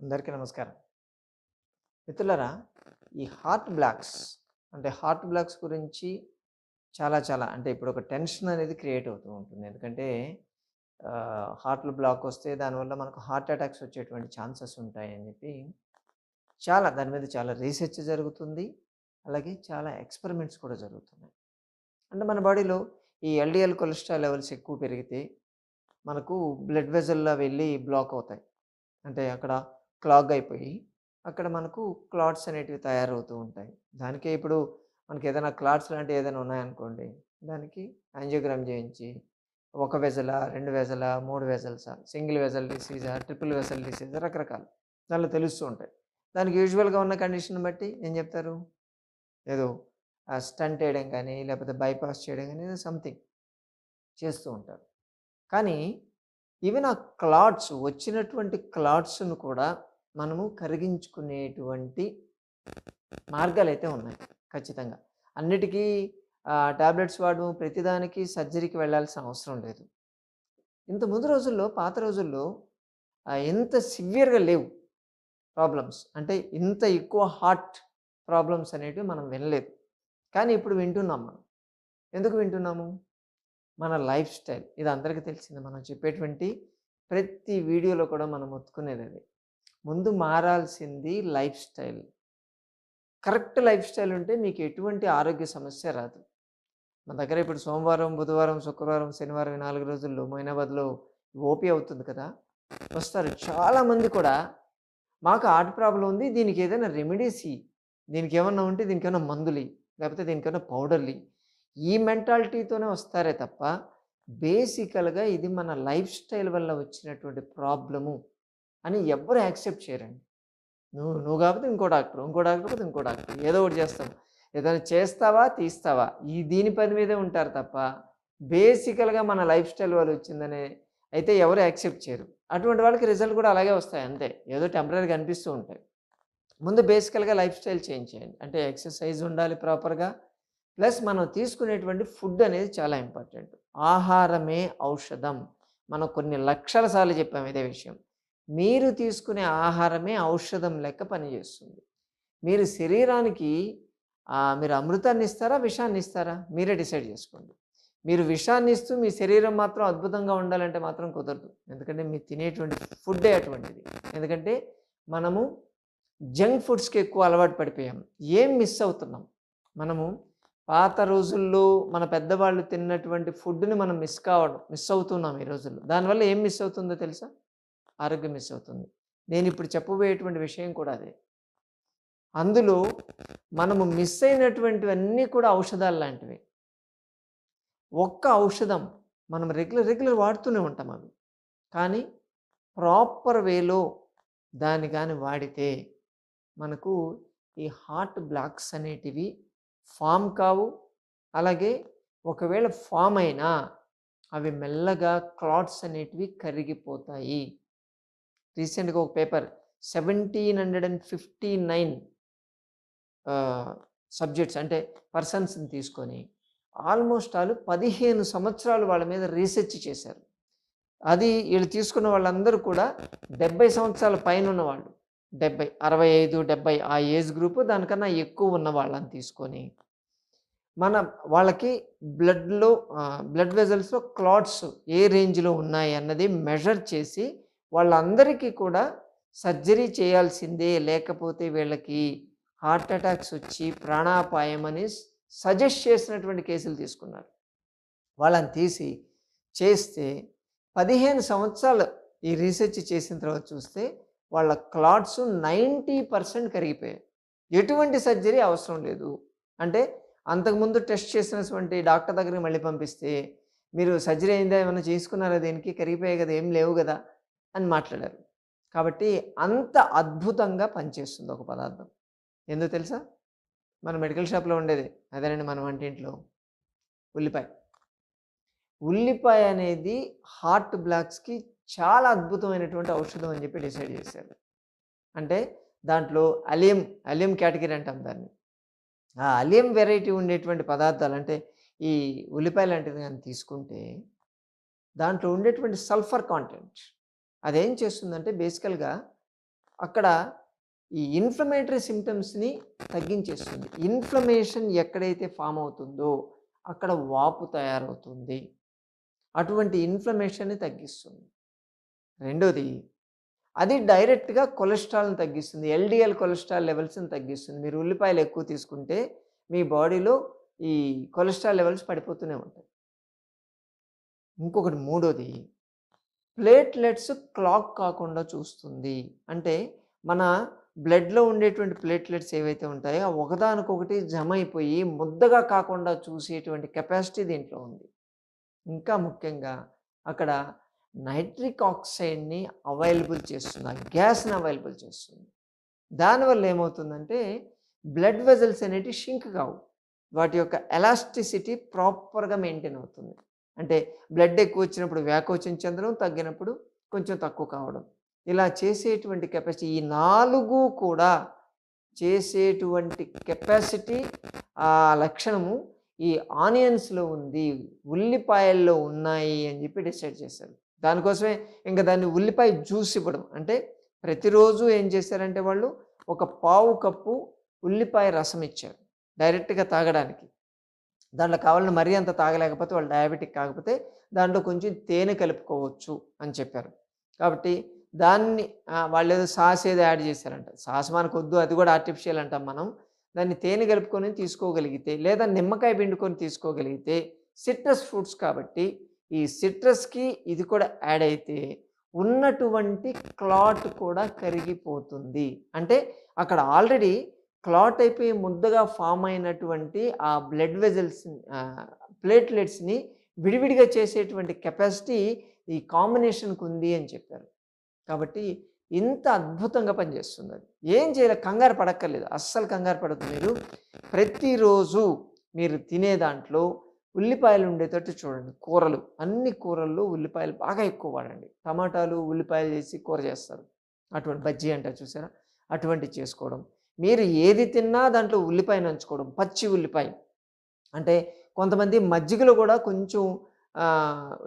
అందరికీ నమస్కారం. మిత్రులరా ఈ హార్ట్ బ్లాక్స్ అంటే హార్ట్ బ్లాక్స్ గురించి చాలా చాలా అంటే ఇప్పుడు ఒక టెన్షన్ అనేది క్రియేట్ అవుతూ ఉంటుంది. ఎందుకంటే హార్ట్లు బ్లాక్ వస్తే దానివల్ల మనకు హార్ట్ అటాక్స్ వచ్చేటువంటి ఛాన్సెస్ ఉంటాయి అని చెప్పి చాలా దాని మీద చాలా రీసెర్చ్ జరుగుతుంది. అలాగే చాలా ఎక్స్పెరిమెంట్స్ కూడా జరుగుతున్నాయి. అంటే మన బాడీలో ఈ ఎల్డిఎల్ కొలెస్ట్రాల్ లెవెల్స్ ఎక్కువ పెరిగితే మనకు బ్లడ్ వెజల్లో వెళ్ళి బ్లాక్ అవుతాయి. అంటే అక్కడ క్లాగ్ అయిపోయి అక్కడ మనకు క్లాట్స్ అనేటివి తయారవుతూ ఉంటాయి. దానికే ఇప్పుడు మనకి ఏదైనా క్లాట్స్ లాంటివి ఏదైనా ఉన్నాయనుకోండి దానికి యాంజియోగ్రామ్ చేయించి ఒక వెజల రెండు వెజల మూడు వెజల్సా సింగిల్ వెజల్ డిసీజా ట్రిపుల్ వెజల్ డిసీజా రకరకాలు. దానిలో తెలుస్తూ ఉంటాయి. దానికి యూజువల్గా ఉన్న కండిషన్ బట్టి ఏం చెప్తారు? ఏదో స్టంట్ వేయడం కానీ లేకపోతే బైపాస్ చేయడం కానీ ఏదో సంథింగ్ చేస్తూ ఉంటారు. కానీ ఈవెన్ ఆ క్లాట్స్ వచ్చినటువంటి క్లాట్స్ను కూడా మనము కరిగించుకునేటువంటి మార్గాలు అయితే ఉన్నాయి ఖచ్చితంగా. అన్నిటికీ టాబ్లెట్స్ వాడడం ప్రతిదానికి సర్జరీకి వెళ్ళాల్సిన అవసరం లేదు. ఇంత ముందు రోజుల్లో పాత రోజుల్లో ఎంత సివియర్గా లేవు ప్రాబ్లమ్స్. అంటే ఇంత ఎక్కువ హార్ట్ ప్రాబ్లమ్స్ అనేటివి మనం వినలేదు. కానీ ఇప్పుడు వింటున్నాం మనం. ఎందుకు వింటున్నాము? మన లైఫ్ స్టైల్. ఇది అందరికీ తెలిసింది. మనం చెప్పేటువంటి ప్రతి వీడియోలో కూడా మనం ఒత్తుకునేది అది. ముందు మారాల్సింది life style. Correct life style ఉంటే మీకు ఎటువంటి ఆరోగ్య సమస్య రాదు. మన దగ్గర ఇప్పుడు సోమవారం బుధవారం శుక్రవారం శనివారం నాలుగు రోజుల్లో మైనాబాద్లో ఓపీ అవుతుంది కదా! వస్తారు. చాలామంది కూడా మాకు హార్ట్ ప్రాబ్లం ఉంది దీనికి ఏదైనా రెమెడీస్ దీనికి ఏమన్నా ఉంటే దీనికి ఏమైనా మందులు లేకపోతే దీనికి ఏమైనా పౌడర్లు ఈ మెంటాలిటీతోనే వస్తారే తప్ప బేసికల్గా ఇది మన లైఫ్ స్టైల్ వల్ల వచ్చినటువంటి ప్రాబ్లము. అని ఎవ్వరు యాక్సెప్ట్ చేయరండి. నువ్వు నువ్వు కాకపోతే ఇంకో డాక్టర్ ఇంకో డాక్టర్ కాకపోతే ఇంకో డాక్టర్ ఏదో ఒకటి చేస్తాం. ఏదైనా చేస్తావా తీస్తావా? ఈ దీని పని మీదే ఉంటారు తప్ప బేసికల్గా మన లైఫ్ స్టైల్ వాళ్ళు వచ్చిందనే అయితే ఎవరు యాక్సెప్ట్ చేయరు. అటువంటి వాళ్ళకి రిజల్ట్ కూడా అలాగే వస్తాయి అంతే. ఏదో టెంపరీగా అనిపిస్తూ ఉంటాయి. ముందు బేసికల్గా లైఫ్ స్టైల్ చేంజ్ చేయండి. అంటే ఎక్సర్సైజ్ ఉండాలి ప్రాపర్గా ప్లస్ మనం తీసుకునేటువంటి ఫుడ్ అనేది చాలా ఇంపార్టెంట్. ఆహారమే ఔషధం. మనం కొన్ని లక్షల సార్లు చెప్పాము ఇదే విషయం. మీరు తీసుకునే ఆహారమే ఔషధం లెక్క పనిచేస్తుంది మీరు శరీరానికి మీరు అమృతాన్ని ఇస్తారా విషాన్ని ఇస్తారా? మీరే డిసైడ్ చేసుకోండి. మీరు విషాన్ని ఇస్తూ మీ శరీరం మాత్రం అద్భుతంగా ఉండాలంటే మాత్రం కుదరదు. ఎందుకంటే మీరు తినేటువంటి ఫుడ్డే అటువంటిది. ఎందుకంటే మనము జంక్ ఫుడ్స్కి ఎక్కువ అలవాటు పడిపోయాం. ఏం మిస్ అవుతున్నాం? మనము పాత రోజుల్లో మన పెద్దవాళ్ళు తిన్నటువంటి ఫుడ్ని మనం మిస్ కావడం మిస్ అవుతున్నాం ఈ రోజుల్లో. దానివల్ల ఏం మిస్ అవుతుందో తెలుసా? ఆరోగ్యం మిస్ అవుతుంది. నేను ఇప్పుడు చెప్పబోయేటువంటి విషయం కూడా అదే. అందులో మనము మిస్ అయినటువంటివన్నీ కూడా ఔషధాలు లాంటివి. ఒక్క ఔషధం మనం రెగ్యులర్ రెగ్యులర్ వాడుతూనే ఉంటాం అవి. కానీ ప్రాపర్ వేలో దాన్ని కానీ వాడితే మనకు ఈ హార్ట్ బ్లాక్స్ అనేటివి ఫామ్ కావు. అలాగే ఒకవేళ ఫామ్ అయినా అవి మెల్లగా క్లాట్స్ అనేటివి కరిగిపోతాయి. రీసెంట్గా ఒక paper seventeen hundred and fifty nine subjects అంటే పర్సన్స్ని తీసుకొని ఆల్మోస్ట్ వాళ్ళు పదిహేను సంవత్సరాలు వాళ్ళ మీద రీసెర్చ్ చేశారు. అది వీళ్ళు తీసుకున్న వాళ్ళందరూ కూడా డెబ్బై సంవత్సరాల పైన ఉన్నవాళ్ళు డెబ్బై అరవై ఐదు డెబ్బై ఆ ఏజ్ గ్రూప్ దానికన్నా ఎక్కువ ఉన్న వాళ్ళని తీసుకొని మన వాళ్ళకి బ్లడ్లో బ్లడ్ వెజల్స్లో క్లాట్స్ ఏ రేంజ్లో ఉన్నాయి అన్నది మెజర్ చేసి వాళ్ళందరికీ కూడా సర్జరీ చేయాల్సిందే. లేకపోతే వీళ్ళకి హార్ట్ అటాక్స్ వచ్చి ప్రాణాపాయం అని సజెస్ట్ చేసినటువంటి కేసులు తీసుకున్నారు. వాళ్ళని తీసి చేస్తే పదిహేను సంవత్సరాలు ఈ రీసెర్చ్ చేసిన తర్వాత చూస్తే వాళ్ళ క్లాట్స్ నైంటీ పర్సెంట్ కరిగిపోయాయి. ఎటువంటి సర్జరీ అవసరం లేదు. అంటే అంతకుముందు టెస్ట్ చేసినటువంటి డాక్టర్ దగ్గరికి మళ్ళీ పంపిస్తే మీరు సర్జరీ అయిందా ఏమైనా చేసుకున్నారా? దీనికి? కరిగిపోయాయి కదా ఏం లేవు కదా. అని మాట్లాడారు. కాబట్టి అంత అద్భుతంగా పనిచేస్తుంది ఒక పదార్థం. ఎందుకు తెలుసా? మన మెడికల్ షాప్లో ఉండేది. అదేనండి మన వంటింట్లో ఉల్లిపాయ. ఉల్లిపాయ అనేది హార్ట్ బ్లాక్స్కి చాలా అద్భుతమైనటువంటి ఔషధం అని చెప్పి డిసైడ్ చేశారు. అంటే దాంట్లో అలియం అలియం కేటగిరీ అంటాం దాన్ని. ఆ అలియం వెరైటీ ఉండేటువంటి పదార్థాలు అంటే ఈ ఉల్లిపాయ లాంటిది కానీ తీసుకుంటే దాంట్లో ఉండేటువంటి సల్ఫర్ కాంటెంట్ అదేం చేస్తుందంటే బేసికల్గా అక్కడ ఈ ఇన్ఫ్లమేటరీ సిమ్టమ్స్ని తగ్గించేస్తుంది. ఇన్ఫ్లమేషన్ ఎక్కడైతే ఫామ్ అవుతుందో అక్కడ వాపు తయారవుతుంది. అటువంటి ఇన్ఫ్లమేషన్ని తగ్గిస్తుంది. రెండోది అది డైరెక్ట్గా కొలెస్ట్రాల్ని తగ్గిస్తుంది. ఎల్డిఎల్ కొలెస్ట్రాల్ లెవెల్స్ని తగ్గిస్తుంది. మీరు ఉల్లిపాయలు ఎక్కువ తీసుకుంటే మీ బాడీలో ఈ కొలెస్ట్రాల్ లెవెల్స్ పడిపోతూనే ఉంటాయి. ఇంకొకటి మూడోది ప్లేట్లెట్స్ క్లాక్ కాకుండా చూస్తుంది. అంటే మన బ్లడ్లో ఉండేటువంటి ప్లేట్లెట్స్ ఏవైతే ఉంటాయో ఆ ఒకదానికొకటి జమ అయిపోయి ముద్దగా కాకుండా చూసేటువంటి కెపాసిటీ దీంట్లో ఉంది. ఇంకా ముఖ్యంగా అక్కడ నైట్రిక్ ఆక్సైడ్ని అవైలబుల్ చేస్తుంది. ఆ గ్యాస్ని అవైలబుల్ చేస్తుంది. దానివల్ల ఏమవుతుందంటే బ్లడ్ వెజల్స్ అనేటివి షింక్ కావు. వాటి యొక్క ఎలాస్టిసిటీ ప్రాపర్గా మెయింటైన్ అవుతుంది. అంటే బ్లడ్ ఎక్కువ వచ్చినప్పుడు వ్యాకోచం చెందడం తగ్గినప్పుడు కొంచెం తక్కువ కావడం. ఇలా చేసేటువంటి కెపాసిటీ ఈ నాలుగు కూడా చేసేటువంటి కెపాసిటీ ఆ లక్షణము ఈ ఆనియన్స్లో ఉంది ఉల్లిపాయల్లో ఉన్నాయి అని చెప్పి డిసైడ్ చేశారు. దానికోసమే ఇంకా దాన్ని ఉల్లిపాయ జ్యూస్ ఇవ్వడం. అంటే ప్రతిరోజు ఏం చేశారంటే వాళ్ళు ఒక పావు కప్పు ఉల్లిపాయ రసం ఇచ్చారు డైరెక్ట్గా తాగడానికి. దాంట్లో కావాలని మరీ అంత తాగలేకపోతే వాళ్ళు డయాబెటిక్ కాకపోతే దాంట్లో కొంచెం తేనె కలుపుకోవచ్చు అని చెప్పారు. కాబట్టి దాన్ని వాళ్ళు ఏదో సాస్ ఏదో యాడ్ చేశారంట. సాస్ మనకు వద్దు అది కూడా ఆర్టిఫిషియల్ అంటాం మనం. దాన్ని తేనె కలుపుకొని తీసుకోగలిగితే లేదా నిమ్మకాయ పిండుకొని తీసుకోగలిగితే సిట్రస్ ఫ్రూట్స్ కాబట్టి ఈ సిట్రస్కి ఇది కూడా యాడ్ అయితే ఉన్నటువంటి క్లాట్ కూడా కరిగిపోతుంది. అంటే అక్కడ ఆల్రెడీ క్లాట్ అయిపోయి ముద్దగా ఫామ్ అయినటువంటి ఆ బ్లడ్ వెజల్స్ ప్లేట్లెట్స్ని విడివిడిగా చేసేటువంటి కెపాసిటీ ఈ కాంబినేషన్కి ఉంది అని చెప్పారు. కాబట్టి ఇంత అద్భుతంగా పనిచేస్తుంది అది. ఏం చేయాలి? కంగారు పడక్కర్లేదు. అస్సలు కంగారు పడద్దు మీరు. ప్రతిరోజు మీరు తినే దాంట్లో ఉల్లిపాయలు ఉండేటట్టు చూడండి. కూరలు. అన్ని కూరల్లో ఉల్లిపాయలు బాగా ఎక్కువ వాడండి. టమాటాలు ఉల్లిపాయలు చేసి కూర చేస్తారు. అటువంటి బజ్జీ అంటారు చూసారా? అటువంటి చేసుకోవడం. మీరు ఏది తిన్నా దాంట్లో ఉల్లిపాయ నంచుకోవడం పచ్చి ఉల్లిపాయ. అంటే కొంతమంది మజ్జిగలో కూడా కొంచెం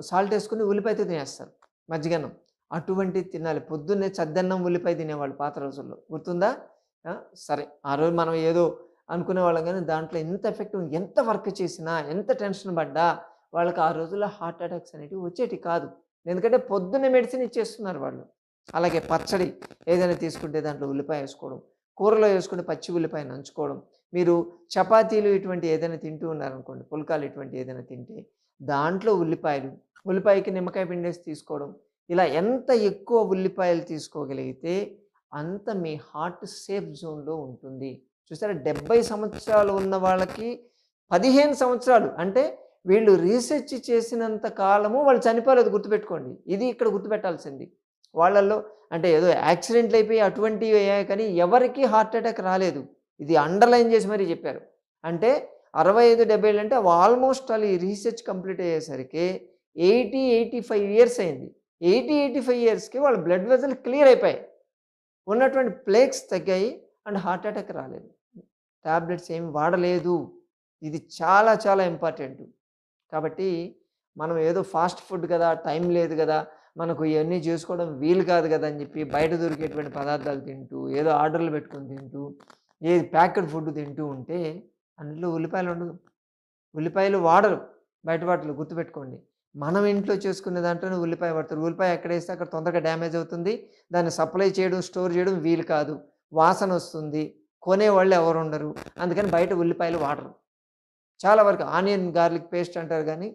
సాల్ట్ వేసుకుని ఉల్లిపాయతో తినేస్తారు మజ్జిగన్నం. అటువంటి తినాలి. పొద్దున్నే చద్దన్నం ఉల్లిపాయ తినేవాళ్ళు పాత రోజుల్లో. గుర్తుందా? సరే. ఆ రోజు మనం ఏదో అనుకునే వాళ్ళం కానీ దాంట్లో ఎంత ఎఫెక్టివ్ ఎంత వర్క్ చేసినా ఎంత టెన్షన్ పడ్డా వాళ్ళకి ఆ రోజుల్లో హార్ట్ అటాక్స్ అనేటివి వచ్చేటి కాదు. ఎందుకంటే పొద్దున్నే మెడిసిన్ ఇచ్చేస్తున్నారు వాళ్ళు. అలాగే పచ్చడి ఏదైనా తీసుకుంటే దాంట్లో ఉల్లిపాయ వేసుకోవడం కూరలో వేసుకుని పచ్చి ఉల్లిపాయ నంచుకోవడం. మీరు చపాతీలు ఇటువంటి ఏదైనా తింటూ ఉన్నారనుకోండి పుల్కాలు ఇటువంటి ఏదైనా తింటే దాంట్లో ఉల్లిపాయలు ఉల్లిపాయకి నిమ్మకాయ పిండేసి తీసుకోవడం. ఇలా ఎంత ఎక్కువ ఉల్లిపాయలు తీసుకోగలిగితే అంత మీ హార్ట్ సేఫ్ జోన్లో ఉంటుంది. చూసారా? డెబ్బై సంవత్సరాలు ఉన్న వాళ్ళకి పదిహేను సంవత్సరాలు అంటే వీళ్ళు రీసెర్చ్ చేసినంత కాలము వాళ్ళు చనిపోలేదు గుర్తుపెట్టుకోండి. ఇది ఇక్కడ గుర్తుపెట్టాల్సింది. వాళ్ళల్లో అంటే ఏదో యాక్సిడెంట్లు అయిపోయి అటువంటివి అయ్యాయి కానీ ఎవరికి హార్ట్ అటాక్ రాలేదు. ఇది అండర్లైన్ చేసి మరీ చెప్పారు. అంటే అరవై ఐదు డెబ్బై ఏళ్ళు అంటే ఆల్మోస్ట్ అలా ఈ రీసెర్చ్ కంప్లీట్ అయ్యేసరికి ఎయిటీ ఎయిటీ ఫైవ్ ఇయర్స్ అయింది. ఎయిటీ ఎయిటీ ఫైవ్ ఇయర్స్కి వాళ్ళ బ్లడ్ వెజల్ క్లియర్ అయిపోయాయి. ఉన్నటువంటి ప్లేక్స్ తగ్గాయి అండ్ హార్ట్ అటాక్ రాలేదు. ట్యాబ్లెట్స్ ఏమి వాడలేదు. ఇది చాలా చాలా ఇంపార్టెంట్. కాబట్టి మనం ఏదో ఫాస్ట్ ఫుడ్ కదా టైం లేదు కదా మనకు ఇవన్నీ చేసుకోవడం వీలు కాదు కదా అని చెప్పి బయట దొరికేటువంటి పదార్థాలు తింటూ ఏదో ఆర్డర్లు పెట్టుకొని తింటూ ఏది ప్యాకెడ్ ఫుడ్ తింటూ ఉంటే అందులో ఉల్లిపాయలు ఉండదు ఉల్లిపాయలు వాడరు. బయట వాటిలో గుర్తుపెట్టుకోండి. మనం ఇంట్లో చేసుకునే దాంట్లోనే ఉల్లిపాయ పడతారు ఉల్లిపాయ ఎక్కడ వేస్తే అక్కడ తొందరగా డ్యామేజ్ అవుతుంది. దాన్ని సప్లై చేయడం స్టోర్ చేయడం వీలు కాదు. వాసన వస్తుంది. కొనేవాళ్ళు ఎవరు ఉండరు. అందుకని బయట ఉల్లిపాయలు వాడరు. చాలా వరకు ఆనియన్ గార్లిక్ పేస్ట్ అంటారు కానీ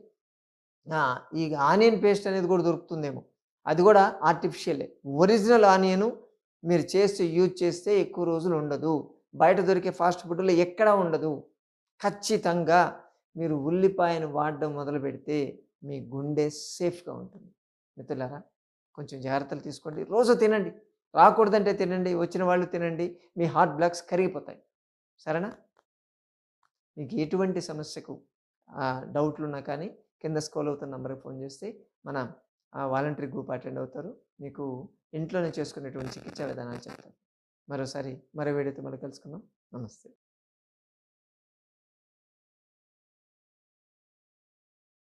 ఈ ఆనియన్ పేస్ట్ అనేది కూడా దొరుకుతుందేమో. అది కూడా ఆర్టిఫిషియలే. ఒరిజినల్ ఆనియను మీరు చేస్తే యూజ్ చేస్తే ఎక్కువ రోజులు ఉండదు. బయట దొరికే ఫాస్ట్ ఫుడ్లో ఎక్కడా ఉండదు. ఖచ్చితంగా మీరు ఉల్లిపాయను వాడడం మొదలు పెడితే మీ గుండె సేఫ్గా ఉంటుంది. మిత్రులారా కొంచెం జాగ్రత్తలు తీసుకోండి. రోజు తినండి. రాకూడదంటే తినండి వచ్చిన వాళ్ళు తినండి. మీ హార్ట్ బ్లాక్స్ కరిగిపోతాయి. సరేనా? మీకు ఎటువంటి సమస్యకు ఆ, డౌట్లు ఉన్నా కానీ కింద స్కోల్ అవుతున్న నెంబర్కి ఫోన్ చేస్తే మన వాలంటరీ గ్రూప్ అటెండ్ అవుతారు. మీకు ఇంట్లోనే చేసుకునేటువంటి చికిత్సా విధానాలు చెప్తారు. మరోసారి మరో వీడియోతో మళ్ళీ కలుసుకుందాం. నమస్తే.